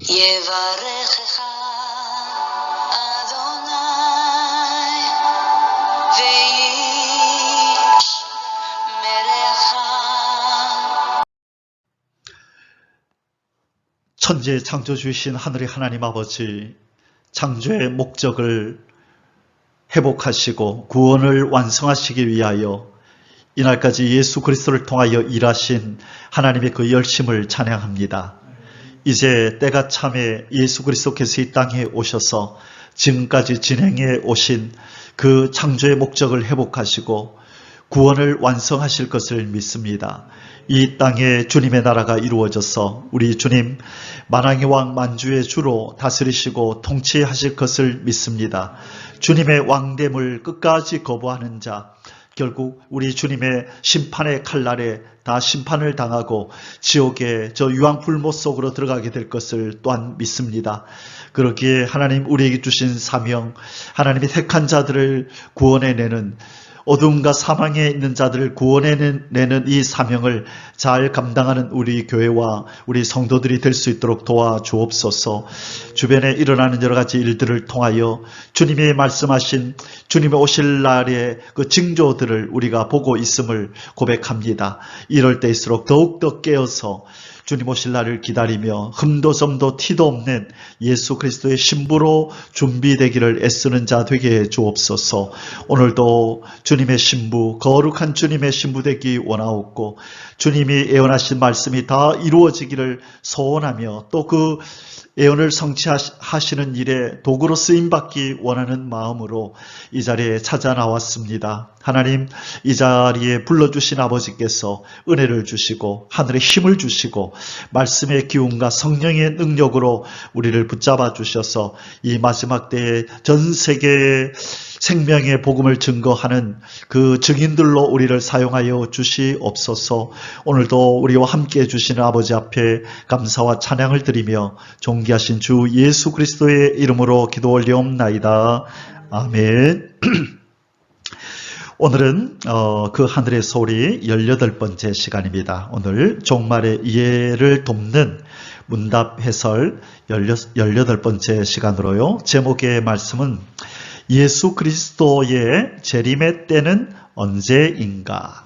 יברכך אדוני וישמרך 천지의 창조주이신 하늘의 하나님 아버지, 창조의 목적을 회복하시고 구원을 완성하시기 위하여 이날까지 예수 그리스도를 통하여 일하신 하나님의 그 열심을 찬양합니다. 이제 때가 참에 예수 그리스도께서 이 땅에 오셔서 지금까지 진행해 오신 그 창조의 목적을 회복하시고 구원을 완성하실 것을 믿습니다. 이 땅에 주님의 나라가 이루어져서 우리 주님 만왕의 왕 만주의 주로 다스리시고 통치하실 것을 믿습니다. 주님의 왕됨을 끝까지 거부하는 자 결국 우리 주님의 심판의 칼날에 다 심판을 당하고 지옥의 저 유황 불못 속으로 들어가게 될 것을 또한 믿습니다. 그렇기에 하나님 우리에게 주신 사명, 하나님이 택한 자들을 구원해내는 어둠과 사망에 있는 자들을 구원해내는 이 사명을 잘 감당하는 우리 교회와 우리 성도들이 될 수 있도록 도와주옵소서. 주변에 일어나는 여러 가지 일들을 통하여 주님이 말씀하신 주님의 오실 날의 그 징조들을 우리가 보고 있음을 고백합니다. 이럴 때일수록 더욱더 깨어서 주님 오실 날을 기다리며 흠도 점도 티도 없는 예수 그리스도의 신부로 준비되기를 애쓰는 자 되게 해 주옵소서. 오늘도 주님의 신부, 거룩한 주님의 신부 되기 원하옵고 주님이 예언하신 말씀이 다 이루어지기를 소원하며 또그 예언을 성취하시는 일에 도구로 쓰임 받기 원하는 마음으로 이 자리에 찾아 나왔습니다. 하나님 이 자리에 불러주신 아버지께서 은혜를 주시고 하늘의 힘을 주시고 말씀의 기운과 성령의 능력으로 우리를 붙잡아 주셔서 이 마지막 때에 전 세계의 생명의 복음을 증거하는 그 증인들로 우리를 사용하여 주시옵소서 오늘도 우리와 함께 해주시는 아버지 앞에 감사와 찬양을 드리며 존귀하신 주 예수 그리스도의 이름으로 기도 올리옵나이다. 아멘. 오늘은 어, 그 하늘의 소리 18번째 시간입니다. 오늘 종말의 이해를 돕는 문답 해설 18번째 시간으로요. 제목의 말씀은 예수 그리스도의 재림의 때는 언제인가?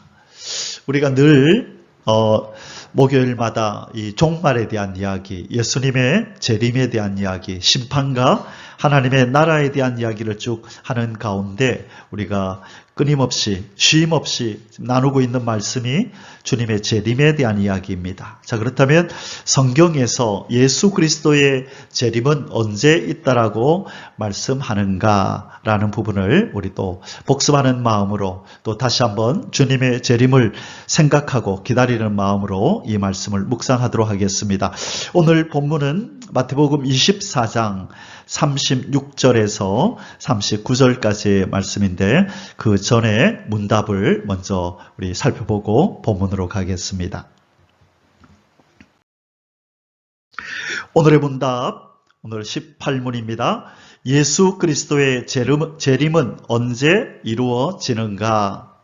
우리가 늘 어, 목요일마다 이 종말에 대한 이야기, 예수님의 재림에 대한 이야기, 심판과 하나님의 나라에 대한 이야기를 쭉 하는 가운데 우리가 끊임없이 쉼 없이 나누고 있는 말씀이 주님의 재림에 대한 이야기입니다. 자 그렇다면 성경에서 예수 그리스도의 재림은 언제 있다라고 말씀하는가라는 부분을 우리 또 복습하는 마음으로 또 다시 한번 주님의 재림을 생각하고 기다리는 마음으로 이 말씀을 묵상하도록 하겠습니다. 오늘 본문은 마태복음 24장 36절에서 39절까지의 말씀인데 그 전에 문답을 먼저 우리 살펴보고 본문으로 가겠습니다. 오늘의 문답 오늘 18문입니다. 예수 그리스도의 재림, 재림은 언제 이루어지는가?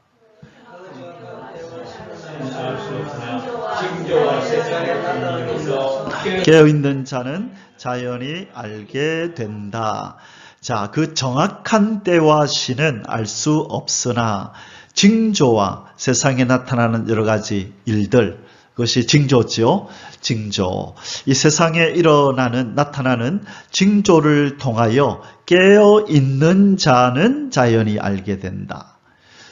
깨어있는 자는 자연히 알게 된다. 자, 그 정확한 때와 시는 알 수 없으나 징조와 세상에 나타나는 여러 가지 일들, 그것이 징조지요. 징조. 이 세상에 일어나는, 나타나는 징조를 통하여 깨어 있는 자는 자연히 알게 된다.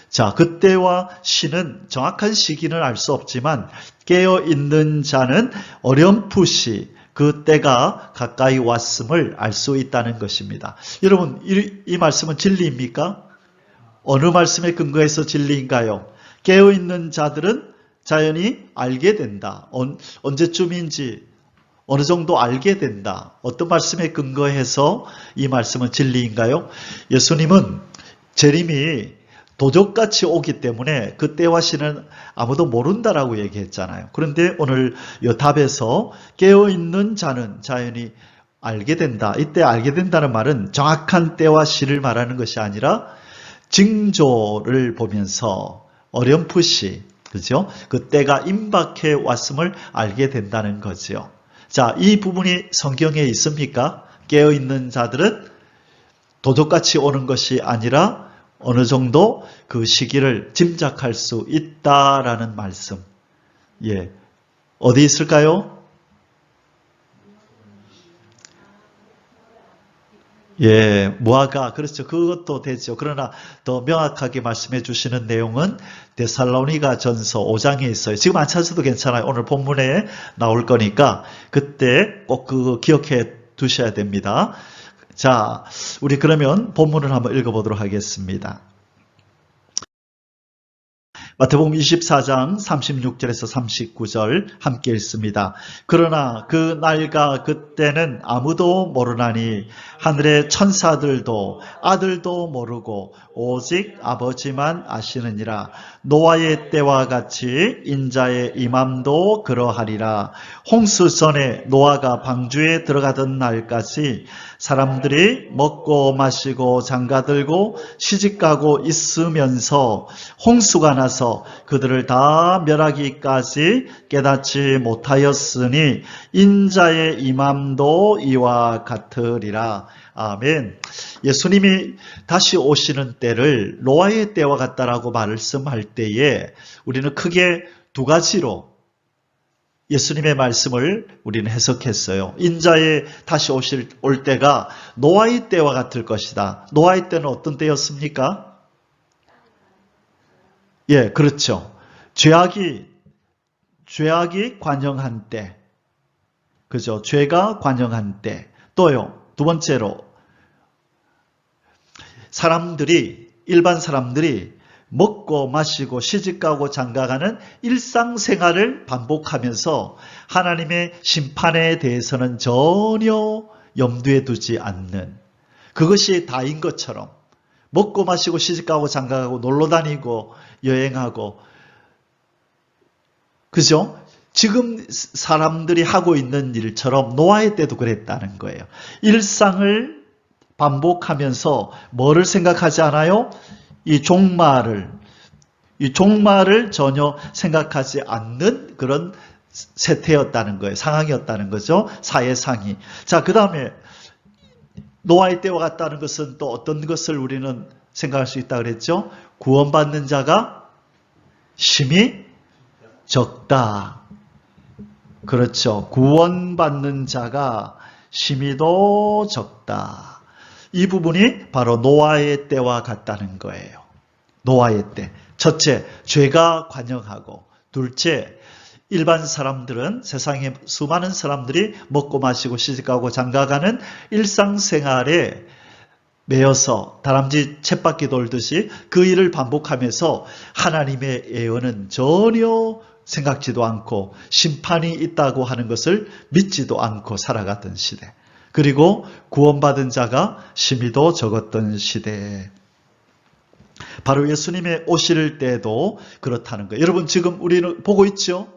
자, 그때와 시는 정확한 시기는 알 수 없지만 깨어 있는 자는 어렴풋이 그 때가 가까이 왔음을 알 수 있다는 것입니다. 여러분, 이, 이 말씀은 진리입니까? 어느 말씀에 근거해서 진리인가요? 깨어 있는 자들은 자연히 알게 된다. 언, 언제쯤인지 어느 정도 알게 된다. 어떤 말씀에 근거해서 이 말씀은 진리인가요? 예수님은 재림이 도적같이 오기 때문에 그 때와 시는 아무도 모른다라고 얘기했잖아요. 그런데 오늘 이 답에서 깨어있는 자는 자연히 알게 된다. 이때 알게 된다는 말은 정확한 때와 시를 말하는 것이 아니라 징조를 보면서 어렴풋이 그죠? 그 때가 임박해 왔음을 알게 된다는 거죠. 자, 이 부분이 성경에 있습니까? 깨어있는 자들은 도둑같이 오는 것이 아니라 어느 정도 그 시기를 짐작할 수 있다라는 말씀. 예. 어디 있을까요? 예, 무화과 그렇죠. 그것도 되죠. 그러나 더 명확하게 말씀해 주시는 내용은 데살로니가 전서 5장에 있어요. 지금 안 찾아도 괜찮아요. 오늘 본문에 나올 거니까 그때 꼭 그거 기억해 두셔야 됩니다. 자, 우리 그러면 본문을 한번 읽어보도록 하겠습니다. 마태복음 24장 36절에서 39절 함께 읽습니다. 그러나 그 날과 그때는 아무도 모르나니 하늘의 천사들도 아들도 모르고 오직 아버지만 아시느니라. 노아의 때와 같이 인자의 임함도 그러하리라. 홍수 전에 노아가 방주에 들어가던 날까지 사람들이 먹고 마시고 장가들고 시집가고 있으면서 홍수가 나서 그들을 다 멸하기까지 깨닫지 못하였으니 인자의 임함도 이와 같으리라. 아멘. 예수님이 다시 오시는 때를 노아의 때와 같다라고 말씀할 때에 우리는 크게 두 가지로 예수님의 말씀을 우리는 해석했어요. 인자의 다시 오실 올 때가 노아의 때와 같을 것이다. 노아의 때는 어떤 때였습니까? 예, 그렇죠. 죄악이 죄악이 관영한 때. 그죠? 죄가 관영한 때. 또요. 두 번째로 사람들이 일반 사람들이 먹고 마시고 시집가고 장가가는 일상생활을 반복하면서 하나님의 심판에 대해서는 전혀 염두에 두지 않는 그것이 다인 것처럼 먹고 마시고 시집가고 장가가고 놀러 다니고 여행하고 그죠? 지금 사람들이 하고 있는 일처럼 노아의 때도 그랬다는 거예요. 일상을 반복하면서 뭐를 생각하지 않아요? 이 종말을 이 종말을 전혀 생각하지 않는 그런 세태였다는 거예요. 상황이었다는 거죠. 사회상이. 자, 그 다음에 노아의 때와 같다는 것은 또 어떤 것을 우리는 생각할 수 있다 그랬죠? 구원받는 자가 심히 적다. 그렇죠. 구원받는 자가 심히도 적다. 이 부분이 바로 노아의 때와 같다는 거예요. 노아의 때. 첫째, 죄가 관영하고, 둘째, 일반 사람들은 세상에 수많은 사람들이 먹고 마시고 시집가고 장가가는 일상생활에 매여서 다람쥐 쳇바퀴 돌듯이 그 일을 반복하면서 하나님의 예언은 전혀 생각지도 않고 심판이 있다고 하는 것을 믿지도 않고 살아갔던 시대. 그리고 구원받은 자가 심히도 적었던 시대에 바로 예수님의 오실 때도 그렇다는 거예요. 여러분 지금 우리는 보고 있죠?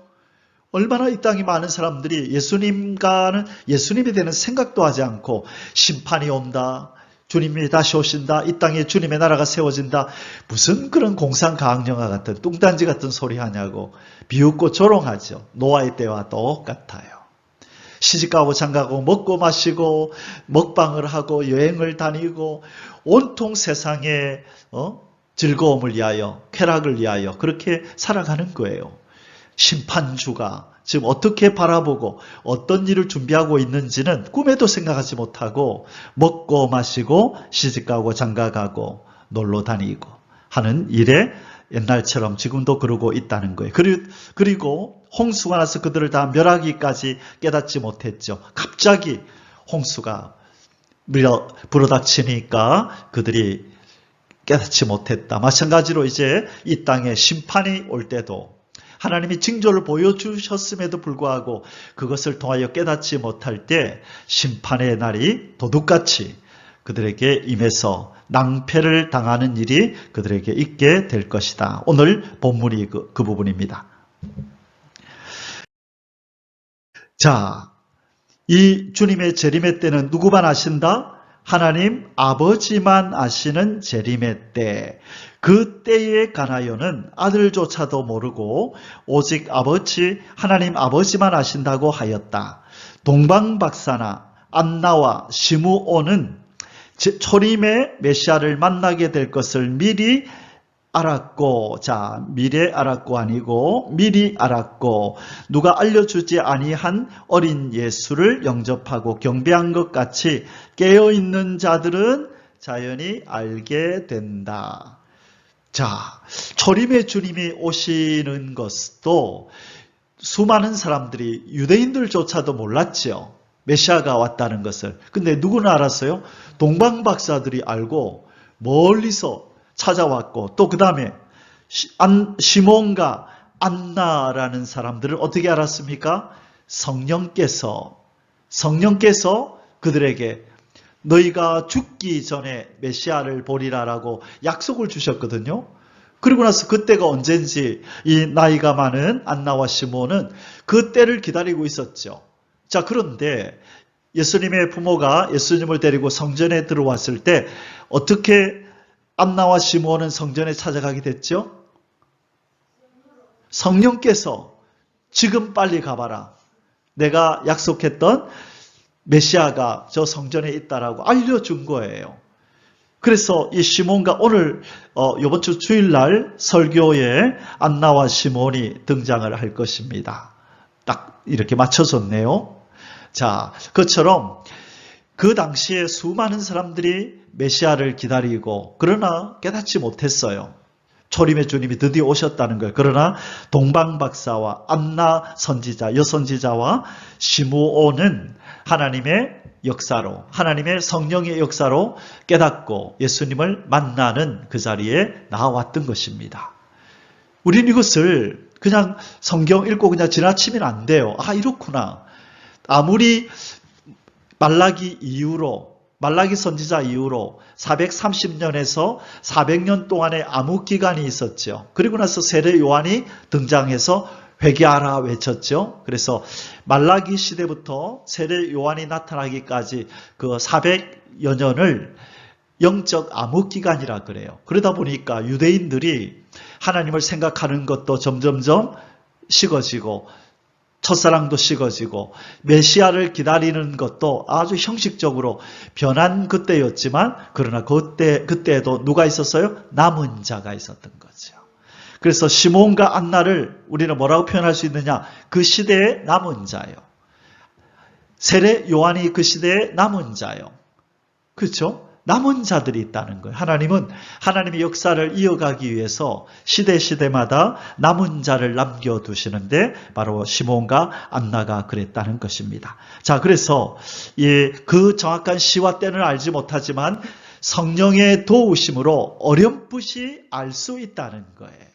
얼마나 이 땅에 많은 사람들이 예수님과는 예수님에 대한 생각도 하지 않고 심판이 온다. 주님이 다시 오신다. 이 땅에 주님의 나라가 세워진다. 무슨 그런 공상과학영화 같은 뚱딴지 같은 소리 하냐고 비웃고 조롱하죠. 노아의 때와 똑같아요. 시집가고 장가고 먹고 마시고 먹방을 하고 여행을 다니고 온통 세상의 어? 즐거움을 위하여 쾌락을 위하여 그렇게 살아가는 거예요. 심판주가 지금 어떻게 바라보고 어떤 일을 준비하고 있는지는 꿈에도 생각하지 못하고 먹고 마시고 시집가고 장가가고 놀러 다니고 하는 일에 옛날처럼 지금도 그러고 있다는 거예요. 그리고 홍수가 나서 그들을 다 멸하기까지 깨닫지 못했죠. 갑자기 홍수가 불어닥치니까 그들이 깨닫지 못했다. 마찬가지로 이제 이 땅에 심판이 올 때도 하나님이 징조를 보여주셨음에도 불구하고 그것을 통하여 깨닫지 못할 때 심판의 날이 도둑같이 그들에게 임해서 낭패를 당하는 일이 그들에게 있게 될 것이다. 오늘 본문이 그, 그 부분입니다. 자, 이 주님의 재림의 때는 누구만 아신다? 하나님 아버지만 아시는 재림의 때, 그 때에 관하여는 아들조차도 모르고 오직 아버지, 하나님 아버지만 아신다고 하였다. 동방박사나 안나와 제- 초림의 메시아를 만나게 될 것을 미리 알았고, 자, 미래 알았고 아니고, 미리 알았고, 누가 알려주지 아니한 어린 예수를 영접하고 경배한 것 같이 깨어있는 자들은 자연히 알게 된다. 자, 초림의 주님이 오시는 것도 수많은 사람들이 유대인들조차도 몰랐지요. 메시아가 왔다는 것을. 근데 누구는 알았어요? 동방박사들이 알고 멀리서 찾아왔고 또 그 다음에 시몬과 안나라는 사람들을 어떻게 알았습니까? 성령께서 성령께서 그들에게 너희가 죽기 전에 메시아를 보리라라고 약속을 주셨거든요. 그리고 나서 그때가 언젠지 이 나이가 많은 안나와 시몬은 그 때를 기다리고 있었죠. 자, 그런데 예수님의 부모가 예수님을 데리고 성전에 들어왔을 때 어떻게 안나와 시몬은 성전에 찾아가게 됐죠? 성령께서 지금 빨리 가봐라. 내가 약속했던 메시아가 저 성전에 있다라고 알려준 거예요. 그래서 이 시몬과 오늘 어, 이번 주 주일날 설교에 안나와 시몬이 등장을 할 것입니다. 딱 이렇게 맞춰졌네요. 자, 그처럼 그 당시에 수많은 사람들이 메시아를 기다리고 그러나 깨닫지 못했어요. 초림의 주님이 드디어 오셨다는 거예요. 그러나 동방박사와 안나 선지자, 여선지자와 시므온은 하나님의 역사로, 하나님의 성령의 역사로 깨닫고 예수님을 만나는 그 자리에 나왔던 것입니다. 우리는 이것을 그냥 성경 읽고 그냥 지나치면 안 돼요. 아, 이렇구나. 아무리 말라기 이후로 말라기 선지자 이후로 430년에서 400년 동안의 암흑 기간이 있었죠. 그리고 나서 세례 요한이 등장해서 회개하라 외쳤죠. 그래서 말라기 시대부터 세례 요한이 나타나기까지 그 400여 년을 영적 암흑 기간이라 그래요. 그러다 보니까 유대인들이 하나님을 생각하는 것도 점점점 식어지고 첫사랑도 식어지고 메시아를 기다리는 것도 아주 형식적으로 변한 그때였지만 그러나 그때 그때에도 누가 있었어요? 남은 자가 있었던 거죠. 그래서 시몬과 안나를 우리는 뭐라고 표현할 수 있느냐? 그 시대의 남은 자요. 세례 요한이 그 시대의 남은 자요. 그렇죠? 남은 자들이 있다는 거예요. 하나님은 하나님의 역사를 이어가기 위해서 시대 시대마다 남은 자를 남겨두시는데 바로 시몬과 안나가 그랬다는 것입니다. 자, 그래서 예, 그 정확한 시와 때는 알지 못하지만 성령의 도우심으로 어렴풋이 알 수 있다는 거예요.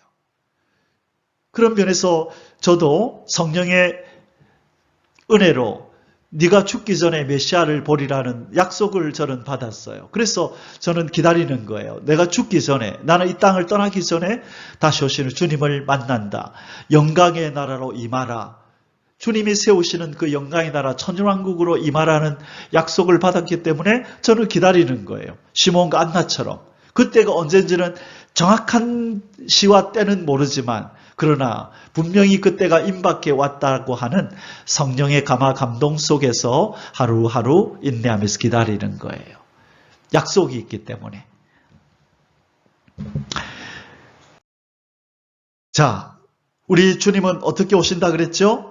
그런 면에서 저도 성령의 은혜로 네가 죽기 전에 메시아를 보리라는 약속을 저는 받았어요. 그래서 저는 기다리는 거예요. 내가 죽기 전에 나는 이 땅을 떠나기 전에 다시 오시는 주님을 만난다. 영광의 나라로 임하라. 주님이 세우시는 그 영광의 나라 천일왕국으로 임하라는 약속을 받았기 때문에 저는 기다리는 거예요. 시몬과 안나처럼. 그때가 언젠지는 정확한 시와 때는 모르지만 그러나 분명히 그때가 임박해 왔다고 하는 성령의 감화 감동 속에서 하루하루 인내하면서 기다리는 거예요. 약속이 있기 때문에. 자, 우리 주님은 어떻게 오신다 그랬죠?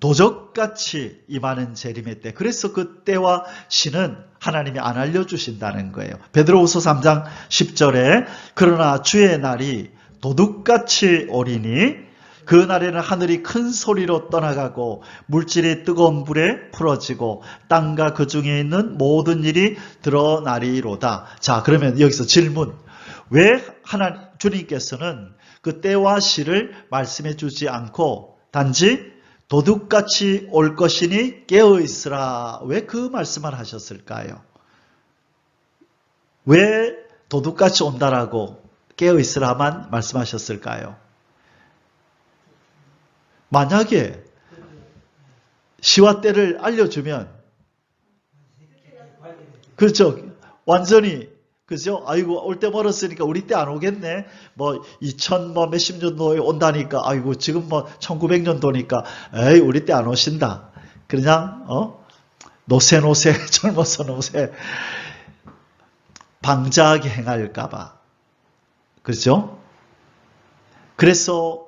도적같이 임하는 재림의 때. 그래서 그 때와 시는 하나님이 안 알려주신다는 거예요. 베드로후서 3장 10절에 그러나 주의 날이 도둑같이 오리니 그 날에는 하늘이 큰 소리로 떠나가고 물질이 뜨거운 불에 풀어지고 땅과 그 중에 있는 모든 일이 드러나리로다. 자, 그러면 여기서 질문. 왜 하나 주님께서는 그 때와 시를 말씀해 주지 않고 단지 도둑같이 올 것이니 깨어 있으라. 왜 그 말씀을 하셨을까요? 왜 도둑같이 온다라고 깨어 있으라만 말씀하셨을까요? 만약에 시와 때를 알려주면 그렇죠. 완전히 그죠? 아이고 올 때 멀었으니까 우리 때 안 오겠네. 뭐 2000 뭐 몇십 년도에 온다니까 아이고 지금 뭐 1900년도니까 에이 우리 때 안 오신다. 그냥 어 노세 노세 젊어서 노세 방자하게 행할까봐 그렇죠? 그래서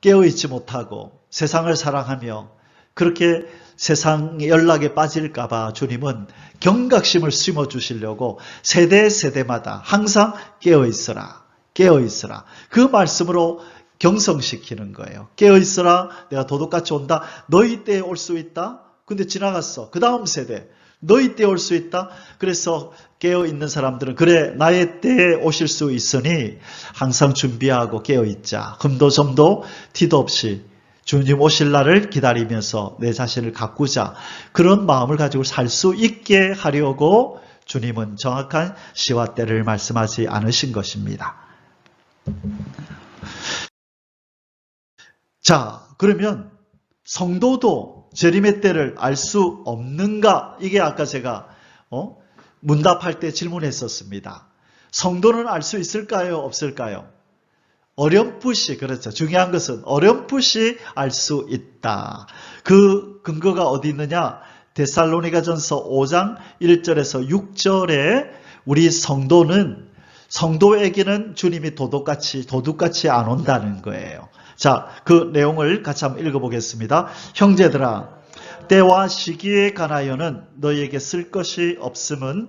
깨어있지 못하고 세상을 사랑하며 그렇게 세상 연락에 빠질까봐 주님은 경각심을 심어 주시려고 세대 세대마다 항상 깨어 있어라. 깨어 있어라. 그 말씀으로 경성시키는 거예요. 깨어 있어라. 내가 도둑같이 온다. 너희 때에 올 수 있다. 근데 지나갔어. 그 다음 세대. 너희 때에 올 수 있다. 그래서 깨어 있는 사람들은 그래 나의 때에 오실 수 있으니 항상 준비하고 깨어 있자. 금도 점도 티도 없이 주님 오실 날을 기다리면서 내 자신을 가꾸자. 그런 마음을 가지고 살 수 있게 하려고 주님은 정확한 시와 때를 말씀하지 않으신 것입니다. 자, 그러면 성도도 재림의 때를 알 수 없는가? 이게 아까 제가 어? 문답할 때 질문했었습니다. 성도는 알 수 있을까요? 없을까요? 어렴풋이 그렇죠. 중요한 것은 어렴풋이 알 수 있다. 그 근거가 어디 있느냐? 데살로니가전서 5장 1절에서 6절에 우리 성도는 성도에게는 주님이 도둑같이 도둑같이 안 온다는 거예요. 자, 그 내용을 같이 한번 읽어보겠습니다. 형제들아, 때와 시기에 관하여는 너희에게 쓸 것이 없음은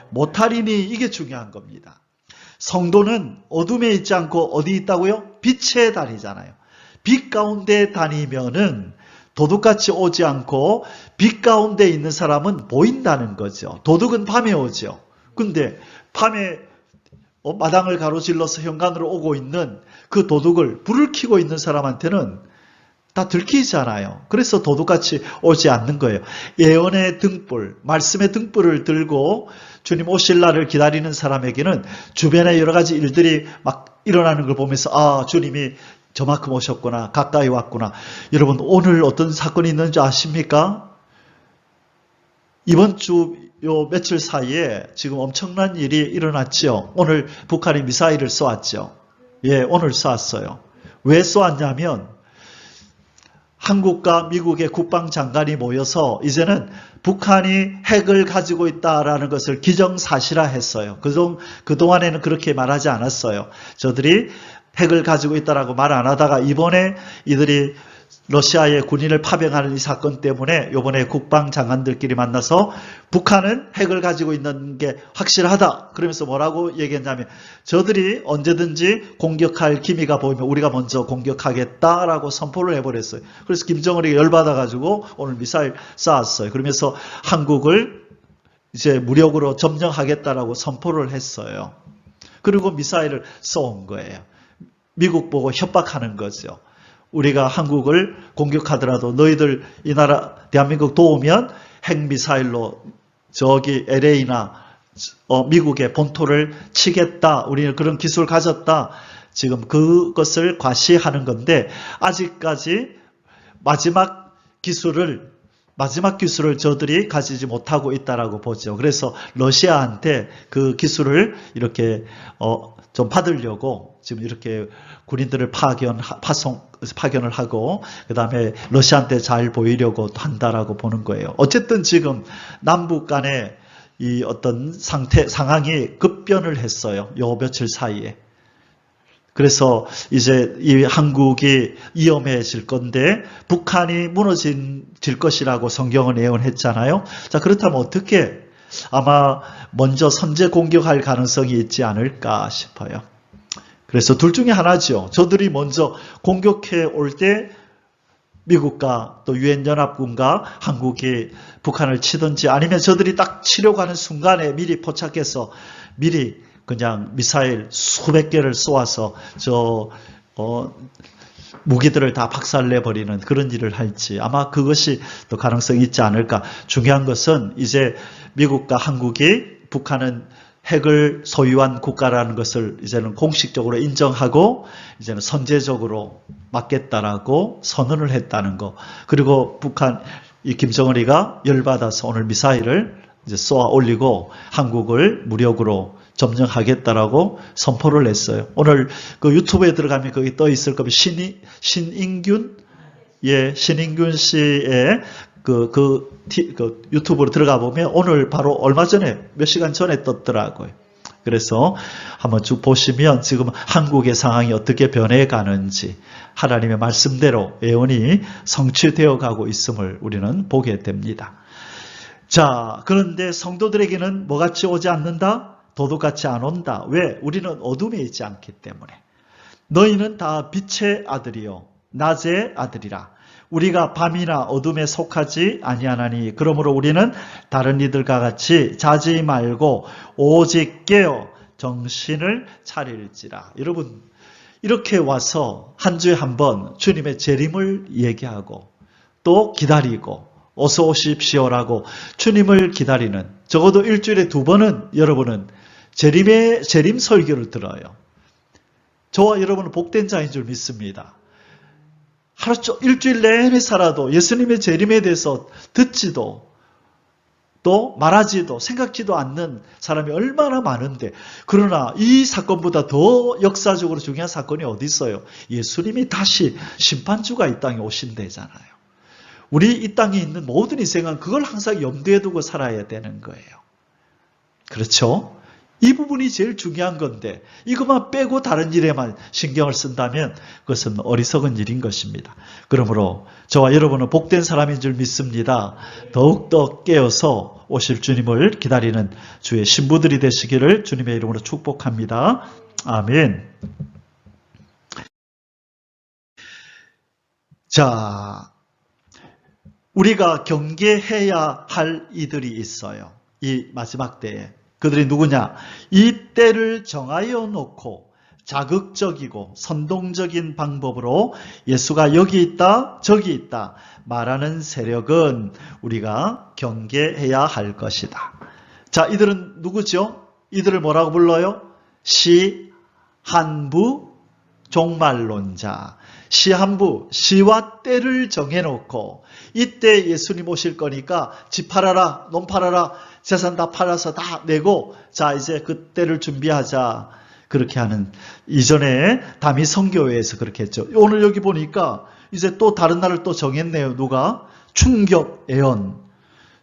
못하리니 이게 중요한 겁니다. 성도는 어둠에 있지 않고 어디 있다고요? 빛에 다니잖아요. 빛 가운데 다니면은 도둑같이 오지 않고 빛 가운데 있는 사람은 보인다는 거죠. 도둑은 밤에 오죠. 근데 밤에 어, 마당을 가로질러서 현관으로 오고 있는 그 도둑을 불을 켜고 있는 사람한테는 다 들키잖아요. 그래서 도둑같이 오지 않는 거예요. 예언의 등불, 말씀의 등불을 들고 주님 오실 날을 기다리는 사람에게는 주변에 여러 가지 일들이 막 일어나는 걸 보면서 아 주님이 저만큼 오셨구나 가까이 왔구나 여러분 오늘 어떤 사건이 있는지 아십니까? 이번 주 요 며칠 사이에 지금 엄청난 일이 일어났죠. 오늘 북한이 미사일을 쏘았죠. 예, 오늘 쏘았어요. 왜 쏘았냐면 한국과 미국의 국방장관이 모여서 이제는 북한이 핵을 가지고 있다라는 것을 기정사실화 했어요. 그동, 그동안에는 그렇게 말하지 않았어요. 저들이 핵을 가지고 있다라고 말 안 하다가 이번에 이들이 러시아의 군인을 파병하는 이 사건 때문에 이번에 국방장관들끼리 만나서 북한은 핵을 가지고 있는 게 확실하다. 그러면서 뭐라고 얘기했냐면 저들이 언제든지 공격할 기미가 보이면 우리가 먼저 공격하겠다라고 선포를 해버렸어요. 그래서 김정은이 열받아가지고 오늘 미사일 쐈어요. 그러면서 한국을 이제 무력으로 점령하겠다라고 선포를 했어요. 그리고 미사일을 쏘은 거예요. 미국 보고 협박하는 거죠. 우리가 한국을 공격하더라도 너희들 이 나라 대한민국 도우면 핵미사일로 저기 LA나 어, 미국의 본토를 치겠다. 우리는 그런 기술 가졌다. 지금 그것을 과시하는 건데 아직까지 마지막 기술을 마지막 기술을 저들이 가지지 못하고 있다라고 보죠. 그래서 러시아한테 그 기술을 이렇게 어, 좀 받으려고 지금 이렇게 군인들을 파견 파송 파견을 하고 그 다음에 러시아한테 잘 보이려고 한다라고 보는 거예요. 어쨌든 지금 남북 간의 이 어떤 상태 상황이 급변을 했어요. 요 며칠 사이에. 그래서 이제 이 한국이 위험해질 건데 북한이 무너질 것이라고 성경은 예언했잖아요. 자 그렇다면 어떻게 아마 먼저 선제 공격할 가능성이 있지 않을까 싶어요. 그래서 둘 중에 하나죠. 저들이 먼저 공격해 올 때 미국과 또 유엔 연합군과 한국이 북한을 치든지 아니면 저들이 딱 치려고 하는 순간에 미리 포착해서 미리 그냥 미사일 수백 개를 쏘아서 저 어, 무기들을 다 박살내 버리는 그런 일을 할지 아마 그것이 또 가능성이 있지 않을까. 중요한 것은 이제 미국과 한국이 북한은 핵을 소유한 국가라는 것을 이제는 공식적으로 인정하고 이제는 선제적으로 막겠다라고 선언을 했다는 거. 그리고 북한 이 김정은이가 열받아서 오늘 미사일을 이제 쏘아 올리고 한국을 무력으로 점령하겠다라고 선포를 했어요. 오늘 그 유튜브에 들어가면 거기 떠 있을 겁니다. 신이, 신인균? 예, 신인균 씨의 그, 그, 티- 그 유튜브로 들어가 보면 오늘 바로 얼마 전에, 몇 시간 전에 떴더라고요. 그래서 한번 쭉 보시면 지금 한국의 상황이 어떻게 변해 가는지 하나님의 말씀대로 예언이 성취되어 가고 있음을 우리는 보게 됩니다. 자, 그런데 성도들에게는 뭐같이 오지 않는다? 도둑같이 안 온다. 왜? 우리는 어둠에 있지 않기 때문에. 너희는 다 빛의 아들이요. 낮의 아들이라. 우리가 밤이나 어둠에 속하지 아니하나니 그러므로 우리는 다른 이들과 같이 자지 말고 오직 깨어 정신을 차릴지라. 여러분 이렇게 와서 한 주에 한 번 주님의 재림을 얘기하고 또 기다리고 어서 오십시오라고 주님을 기다리는 적어도 일주일에 두 번은 여러분은 재림의 재림 설교를 들어요. 저와 여러분은 복된 자인 줄 믿습니다. 하루 종 일주일 내내 살아도 예수님의 재림에 대해서 듣지도 또 말하지도 생각지도 않는 사람이 얼마나 많은데 그러나 이 사건보다 더 역사적으로 중요한 사건이 어디 있어요? 예수님이 다시 심판주가 이 땅에 오신대잖아요. 우리 이 땅에 있는 모든 인생은 그걸 항상 염두에 두고 살아야 되는 거예요. 그렇죠? 이 부분이 제일 중요한 건데 이것만 빼고 다른 일에만 신경을 쓴다면 그것은 어리석은 일인 것입니다. 그러므로 저와 여러분은 복된 사람인 줄 믿습니다. 더욱더 깨어서 오실 주님을 기다리는 주의 신부들이 되시기를 주님의 이름으로 축복합니다. 아멘. 자, 우리가 경계해야 할 이들이 있어요. 이 마지막 때에. 그들이 누구냐? 이 때를 정하여 놓고 자극적이고 선동적인 방법으로 예수가 여기 있다, 저기 있다 말하는 세력은 우리가 경계해야 할 것이다. 자, 이들은 누구죠? 이들을 뭐라고 불러요? 시, 한부, 종말론자. 시한부, 시와 때를 정해놓고 이때 예수님 오실 거니까 집 팔아라, 논 팔아라, 재산 다 팔아서 다 내고 자 이제 그때를 준비하자 그렇게 하는 이전에 담이 성교회에서 그렇게 했죠. 오늘 여기 보니까 이제 또 다른 날을 또 정했네요. 누가 충격 예언.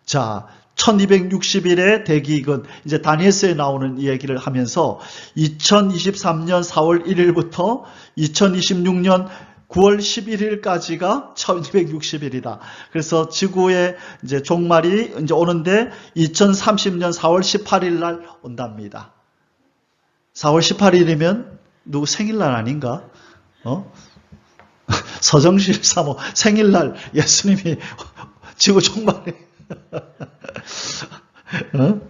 자 1260일의 대기익은 이제 다니엘서에 나오는 이야기를 하면서 2023년 4월 1일부터 2026년 9월 11일까지가 1260일이다. 그래서 지구의 이제 종말이 이제 오는데 2030년 4월 18일 날 온답니다. 4월 18일이면 누구 생일날 아닌가? 어? 서정실 사모 생일날 예수님이 지구 종말에 어?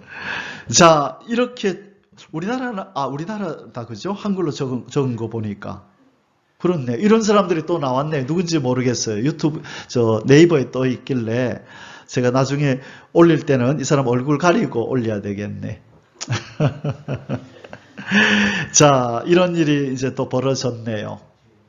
자 이렇게 우리나라는 아 우리나라다 그죠? 한글로 적은, 적은 거 보니까 그렇네. 이런 사람들이 또 나왔네. 누군지 모르겠어요. 유튜브, 저 네이버에 떠 있길래 제가 나중에 올릴 때는 이 사람 얼굴 가리고 올려야 되겠네. 자, 이런 일이 이제 또 벌어졌네요.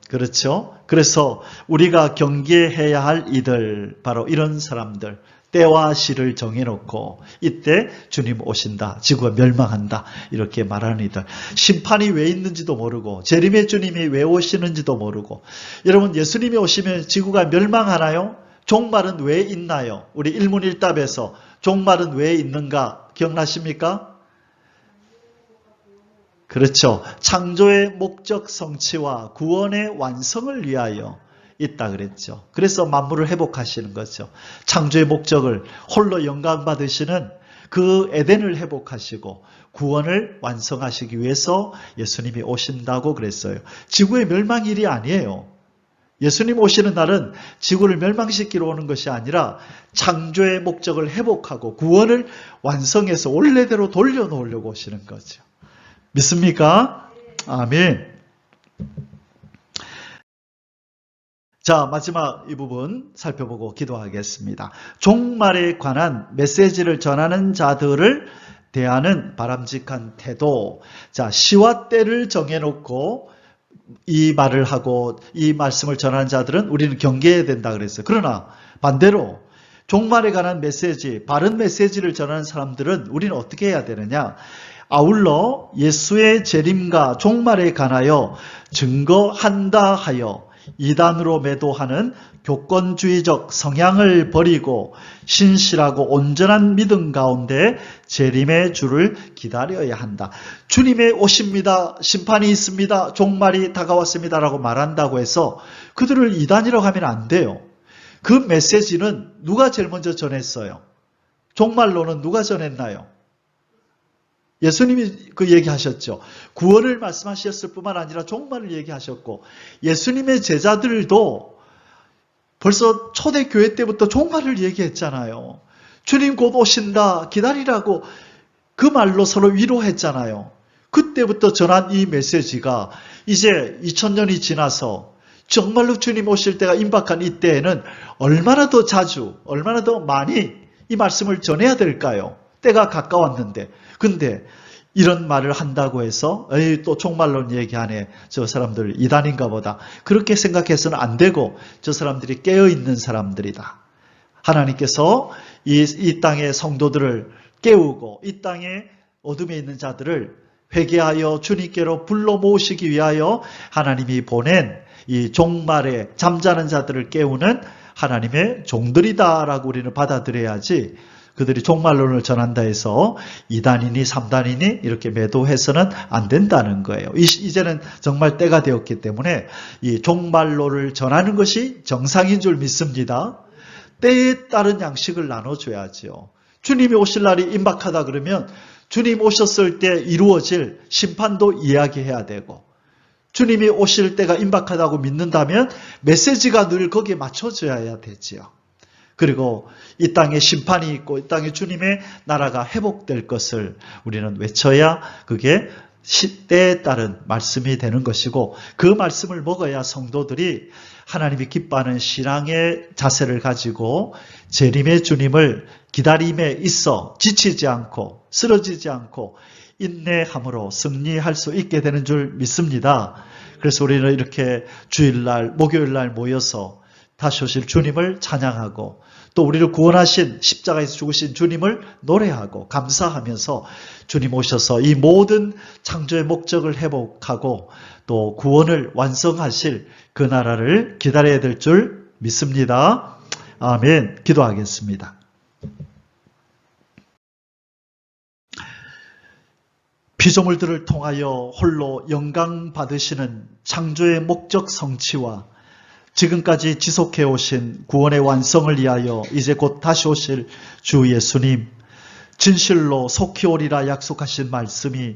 그렇죠? 그래서 우리가 경계해야 할 이들, 바로 이런 사람들, 때와 시를 정해놓고 이때 주님 오신다. 지구가 멸망한다. 이렇게 말하는 이들. 심판이 왜 있는지도 모르고 재림의 주님이 왜 오시는지도 모르고 여러분 예수님이 오시면 지구가 멸망하나요? 종말은 왜 있나요? 우리 일문일답에서 종말은 왜 있는가 기억나십니까? 그렇죠. 창조의 목적 성취와 구원의 완성을 위하여 있다 그랬죠. 그래서 만물을 회복하시는 거죠. 창조의 목적을 홀로 영광 받으시는 그 에덴을 회복하시고 구원을 완성하시기 위해서 예수님이 오신다고 그랬어요. 지구의 멸망일이 아니에요. 예수님 오시는 날은 지구를 멸망시키러 오는 것이 아니라 창조의 목적을 회복하고 구원을 완성해서 원래대로 돌려놓으려고 오시는 거죠. 믿습니까? 아멘. 자, 마지막 이 부분 살펴보고 기도하겠습니다. 종말에 관한 메시지를 전하는 자들을 대하는 바람직한 태도. 자, 시와 때를 정해놓고 이 말을 하고 이 말씀을 전하는 자들은 우리는 경계해야 된다 그랬어요. 그러나 반대로 종말에 관한 메시지, 바른 메시지를 전하는 사람들은 우리는 어떻게 해야 되느냐? 아울러 예수의 재림과 종말에 관하여 증거한다 하여 이단으로 매도하는 교권주의적 성향을 버리고 신실하고 온전한 믿음 가운데 재림의 주를 기다려야 한다. 주님의 오십니다. 심판이 있습니다. 종말이 다가왔습니다라고 말한다고 해서 그들을 이단이라고 하면 안 돼요. 그 메시지는 누가 제일 먼저 전했어요? 종말로는 누가 전했나요? 예수님이 그 얘기하셨죠. 구원을 말씀하셨을 뿐만 아니라 종말을 얘기하셨고 예수님의 제자들도 벌써 초대교회 때부터 종말을 얘기했잖아요. 주님 곧 오신다 기다리라고 그 말로 서로 위로했잖아요. 그때부터 전한 이 메시지가 이제 2000년이 지나서 정말로 주님 오실 때가 임박한 이때에는 얼마나 더 자주, 얼마나 더 많이 이 말씀을 전해야 될까요? 때가 가까웠는데. 근데 이런 말을 한다고 해서 에이 또 종말론 얘기하네 저 사람들 이단인가 보다 그렇게 생각해서는 안 되고 저 사람들이 깨어 있는 사람들이다 하나님께서 이, 이 땅의 성도들을 깨우고 이 땅에 어둠에 있는 자들을 회개하여 주님께로 불러 모으시기 위하여 하나님이 보낸 이 종말에 잠자는 자들을 깨우는 하나님의 종들이다라고 우리는 받아들여야지 그들이 종말론을 전한다 해서 2단이니 3단이니 이렇게 매도해서는 안 된다는 거예요. 이제는 정말 때가 되었기 때문에 이 종말론을 전하는 것이 정상인 줄 믿습니다. 때에 따른 양식을 나눠줘야죠. 주님이 오실 날이 임박하다 그러면 주님 오셨을 때 이루어질 심판도 이야기해야 되고 주님이 오실 때가 임박하다고 믿는다면 메시지가 늘 거기에 맞춰져야 되지요. 그리고 이 땅에 심판이 있고 이 땅에 주님의 나라가 회복될 것을 우리는 외쳐야 그게 때에 따른 말씀이 되는 것이고 그 말씀을 먹어야 성도들이 하나님이 기뻐하는 신앙의 자세를 가지고 재림의 주님을 기다림에 있어 지치지 않고 쓰러지지 않고 인내함으로 승리할 수 있게 되는 줄 믿습니다. 그래서 우리는 이렇게 주일날, 목요일날 모여서 다시 오실 주님을 찬양하고 또 우리를 구원하신 십자가에서 죽으신 주님을 노래하고 감사하면서 주님 오셔서 이 모든 창조의 목적을 회복하고 또 구원을 완성하실 그 나라를 기다려야 될 줄 믿습니다. 아멘. 기도하겠습니다. 피조물들을 통하여 홀로 영광 받으시는 창조의 목적 성취와 지금까지 지속해 오신 구원의 완성을 위하여 이제 곧 다시 오실 주 예수님 진실로 속히 오리라 약속하신 말씀이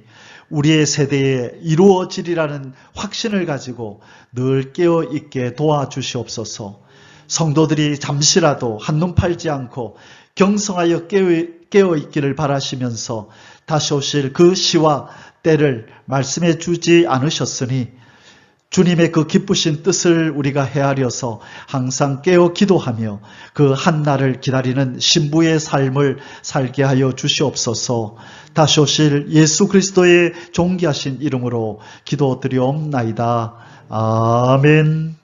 우리의 세대에 이루어지리라는 확신을 가지고 늘 깨어 있게 도와주시옵소서. 성도들이 잠시라도 한눈 팔지 않고 경성하여 깨어 있기를 바라시면서 다시 오실 그 시와 때를 말씀해 주지 않으셨으니 주님의 그 기쁘신 뜻을 우리가 헤아려서 항상 깨어 기도하며 그 한날을 기다리는 신부의 삶을 살게 하여 주시옵소서 다시 오실 예수 그리스도의 존귀하신 이름으로 기도드리옵나이다. 아멘.